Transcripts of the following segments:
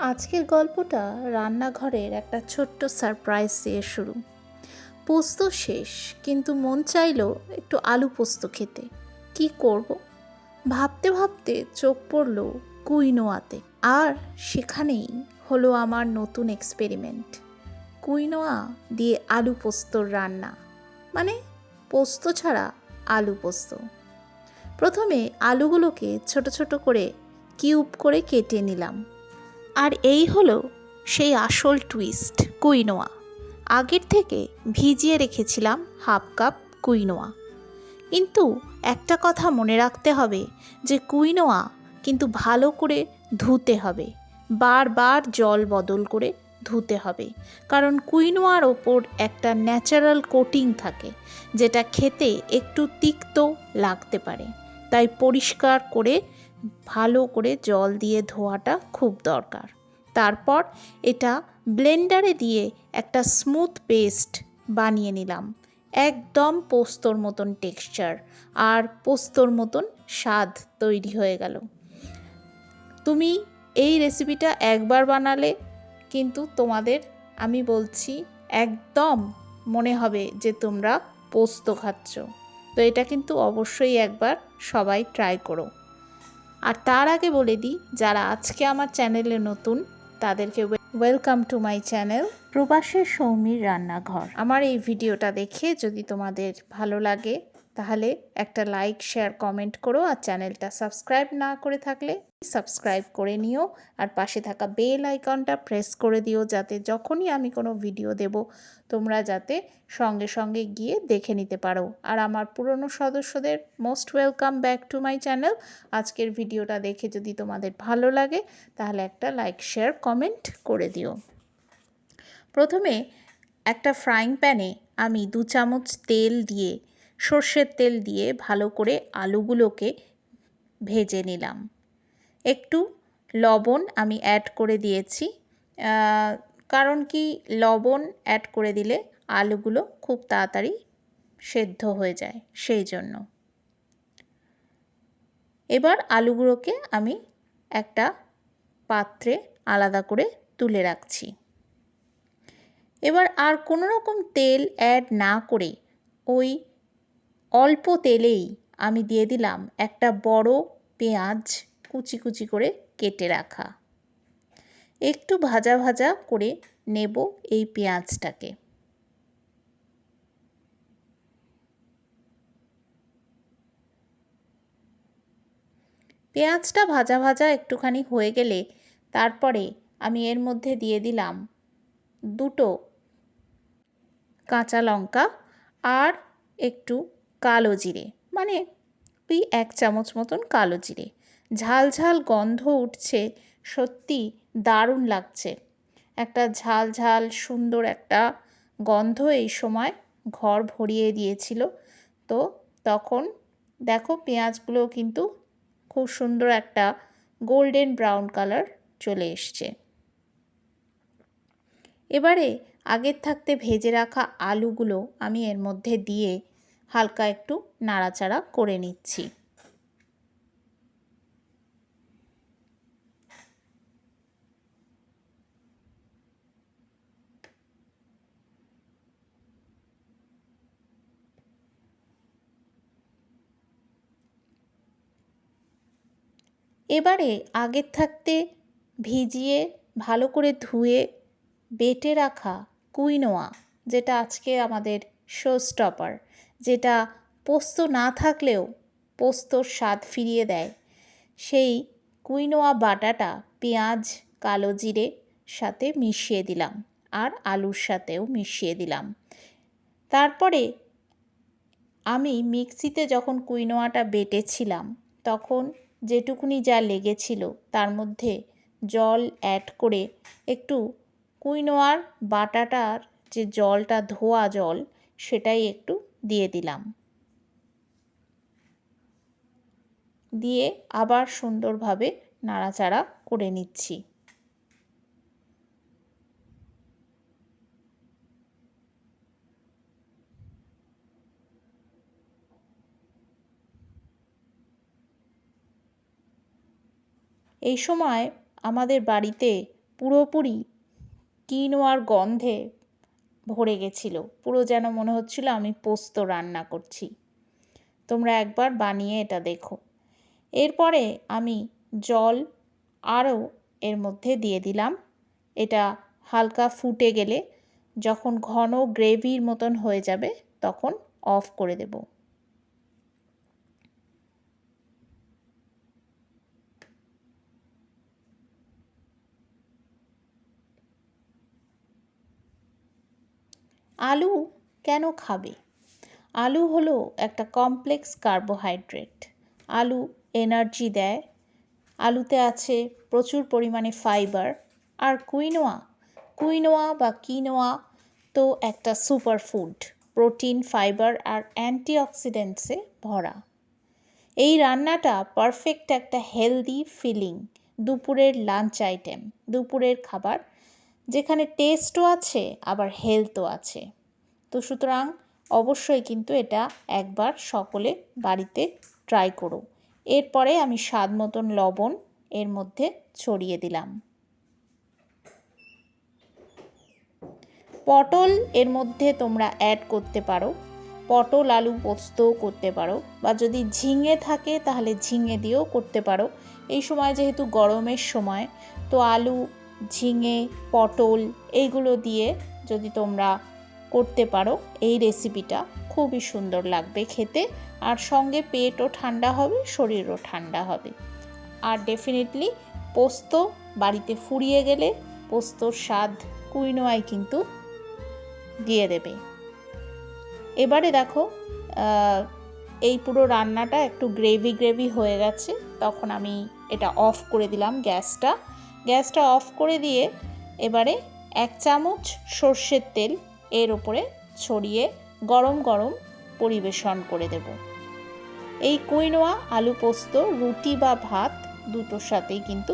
আজকের গল্পটা রান্নাঘরের একটা ছোট্ট সারপ্রাইজ দিয়ে শুরু। পোস্ত শেষ, কিন্তু মন চাইলো একটু আলু পোস্ত খেতে। কি করব? ভাবতে ভাবতে চোখ পড়ল কুইনোয়াতে। আর সেখানেই হলো আমার নতুন এক্সপেরিমেন্ট কুইনোয়া দিয়ে আলু পোস্তর রান্না। মানে পোস্ত ছাড়া আলু পোস্ত। প্রথমে আলুগুলোকে ছোট ছোট করে কিউব করে কেটে নিলাম। আর এই হলো সেই আসল টুইস্ট কুইনোয়া। আগের থেকে ভিজিয়ে রেখেছিলাম হাফ কাপ কুইনোয়া। কিন্তু একটা কথা মনে রাখতে হবে যে কুইনোয়া কিন্তু ভালো করে ধুতে হবে। বারবার জল বদল করে ধুতে হবে। কারণ কুইনোয়ার ওপর একটা ন্যাচারাল কোটিং থাকে, যেটা খেতে একটু তিক্ত লাগতে পারে। তাই পরিষ্কার করে ভালো করে জল দিয়ে ধোয়াটা খুব দরকার। তারপর এটা ব্লেন্ডারে দিয়ে একটা স্মুথ পেস্ট বানিয়ে নিলাম। একদম পোস্তর মতন টেক্সচার আর পোস্তর মতন স্বাদ তৈরি হয়ে গেল। তুমি এই রেসিপিটা একবার বানালে কিন্তু তোমাদের, আমি বলছি, একদম মনে হবে যে তোমরা পোস্ত খাচ্ছ। তো এটা কিন্তু অবশ্যই একবার সবাই ট্রাই করো। আর তার আগে বলে দিই যারা আজকে আমার চ্যানেলে নতুন তাদেরকে ওয়েলকাম টু মাই চ্যানেল প্রবাসের সৌমির রান্নাঘর। আমার এই ভিডিওটা দেখে যদি তোমাদের ভালো লাগে তাহলে একটা লাইক শেয়ার কমেন্ট করো আর চ্যানেলটা সাবস্ক্রাইব না করে থাকলে সাবস্ক্রাইব করে নিও আর পাশে থাকা বেল আইকনটা প্রেস করে দিও যাতে যখনই আমি কোনো ভিডিও দেব, তোমরা যাতে সঙ্গে সঙ্গে গিয়ে দেখে নিতে পারো। আর আমার পুরনো সদস্যদের most welcome back to my channel আজকের ভিডিওটা দেখে যদি তোমাদের ভালো লাগে, তাহলে একটা লাইক শেয়ার কমেন্ট করে দিও। প্রথমে একটা ফ্রাইং প্যানে আমি দু চামচ তেল দিয়ে সর্ষের তেল দিয়ে ভালো করে আলুগুলোকে ভেজে নিলাম। একটু লবণ আমি অ্যাড করে দিয়েছি। কারণ কি লবণ অ্যাড করে দিলে আলুগুলো খুব তাড়াতাড়ি সেদ্ধ হয়ে যায়, সেই জন্য। এবার আলুগুলোকে আমি একটা পাত্রে আলাদা করে তুলে রাখছি। এবার আর কোনো রকম তেল অ্যাড না করে ওই অল্প তেলেই আমি দিয়ে দিলাম একটা বড় পেঁয়াজ কুচি কুচি করে কেটে রাখা। একটু ভাজা ভাজা করে নেব এই পেঁয়াজটাকে। পেঁয়াজটা ভাজা ভাজা একটুখানি হয়ে গেলে তারপরে আমি এর মধ্যে দিয়ে দিলাম দুটো কাঁচা লঙ্কা আর একটু কালো জিরে মানে ওই এক চামচ মতন কালো জিরে। ঝাল ঝাল গন্ধ উঠছে সত্যি দারুণ লাগছে। একটা ঝাল ঝাল সুন্দর একটা গন্ধ এই সময় ঘর ভরিয়ে দিয়েছিল। তো তখন দেখো পেঁয়াজগুলো কিন্তু খুব সুন্দর একটা গোল্ডেন ব্রাউন কালার চলে এসছে। এবারে আগের থাকতে ভেজে রাখা আলুগুলো আমি এর মধ্যে দিয়ে হালকা একটু নাড়াচাড়া করে নিচ্ছি। এবারে আগের থাকতে ভিজিয়ে ভালো করে ধুয়ে বেটে রাখা কুইনোয়া, যেটা আজকে আমাদের শো স্টপার যেটা পোস্ত না থাকলেও পোস্তর স্বাদ ফিরিয়ে দেয়। সেই কুইনোয়া বাটাটা পেঁয়াজ, কালো জিরে সাথে মিশিয়ে দিলাম আর আলুর সাথেও মিশিয়ে দিলাম। তারপরে আমি মিক্সিতে যখন কুইনোয়াটা বেটেছিলাম, তখন যেটুকুনি যা লেগেছিল তার মধ্যে জল অ্যাড করে একটু কুইনোয়ার বাটাটার যে জলটা ধোয়া জল, সেটাই একটু দিয়ে দিলাম। দিয়ে আবার সুন্দরভাবে নাড়াচাড়া করে নিচ্ছি। এই সময় আমাদের বাড়িতে পুরোপুরি কিনোয়ার গন্ধে ভরে গেছিল। পুরো যেন মনে হচ্ছিল আমি পোস্ত রান্না করছি। তোমরা একবার বানিয়ে এটা দেখো। এরপরে আমি জল আরও এর মধ্যে দিয়ে দিলাম। এটা হালকা ফুটে গেলে যখন ঘন গ্রেভির মতন হয়ে যাবে তখন অফ করে দেব। আলু কেন খাবে? আলু হলো একটা কমপ্লেক্স কার্বোহাইড্রেট আলু এনার্জি দেয়। আলুতে আছে প্রচুর পরিমাণে ফাইবার আর কুইনোয়া কুইনোয়া বা কিনোয়া তো একটা সুপার ফুড প্রোটিন ফাইবার আর অ্যান্টিঅক্সিডেন্টসে ভরা। এই রান্নাটা পারফেক্ট একটা হেলদি ফিলিং দুপুরের লাঞ্চ আইটেম দুপুরের খাবার যেখানে টেস্টও আছে, আবার হেলথও আছে। তো সুতরাং অবশ্যই কিন্তু এটা একবার সকলে বাড়িতে ট্রাই করো। এরপরে আমি স্বাদ মতন লবণ এর মধ্যে ছড়িয়ে দিলাম। পটল এর মধ্যে তোমরা অ্যাড করতে পারো। পটল, আলু পোস্তও করতে পারো বা যদি ঝিঙে থাকে তাহলে ঝিঙে দিয়েও করতে পারো। এই সময় যেহেতু গরমের সময়, তো আলু ঝিঙে, পটল এইগুলো দিয়ে যদি তোমরা করতে পারো, এই রেসিপিটা খুবই সুন্দর লাগবে খেতে। আর সঙ্গে পেটও ঠান্ডা হবে, শরীরও ঠান্ডা হবে। আর ডেফিনেটলি পোস্ত বাড়িতে ফুরিয়ে গেলে পোস্তর স্বাদ কুইনোয়ায় কিন্তু দিয়ে দেবে। এবারে দেখো এই পুরো রান্নাটা একটু গ্রেভি গ্রেভি হয়ে গেছে। তখন আমি এটা অফ করে দিলাম গ্যাসটা। গ্যাসটা অফ করে দিয়ে এবারে এক চামচ সর্ষের তেল এর ওপরে ছড়িয়ে গরম গরম পরিবেশন করে দেব। এই কুইনোয়া, আলু পোস্ত, রুটি বা ভাত দুটোর সাথেই কিন্তু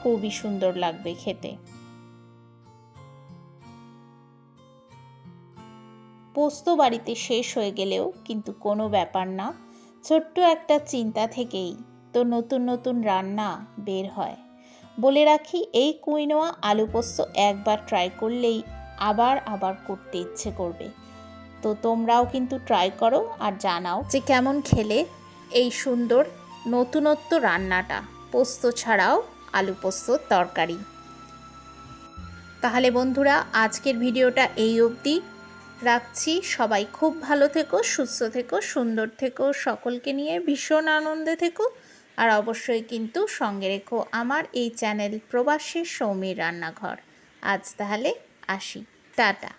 খুবই সুন্দর লাগবে খেতে। পোস্ত বাড়িতে শেষ হয়ে গেলেও কিন্তু কোনো ব্যাপার না, ছোট্ট একটা চিন্তা থেকেই তো নতুন নতুন রান্না বের হয়। বলে রাখি, এই কুইনোয়া আলু পোস্ত একবার ট্রাই করলেই আবার আবার করতে ইচ্ছে করবে। তো তোমরাও কিন্তু ট্রাই করো আর জানাও যে কেমন খেলে এই সুন্দর নতুনত্ব রান্নাটা, পোস্ত ছাড়াও আলু পোস্তর তরকারি। তাহলে বন্ধুরা, আজকের ভিডিওটা এই অবধি। রাখছি, সবাই খুব ভালো থেকো, সুস্থ থেকো, সুন্দর থেকো, সকলকে নিয়ে ভীষণ আনন্দে থেকো। আর অবশ্যই কিন্তু সঙ্গে রেখো আমার এই চ্যানেল প্রবাসী সৌমির রান্নাঘর। আজ তাহলে আসি। টাটা।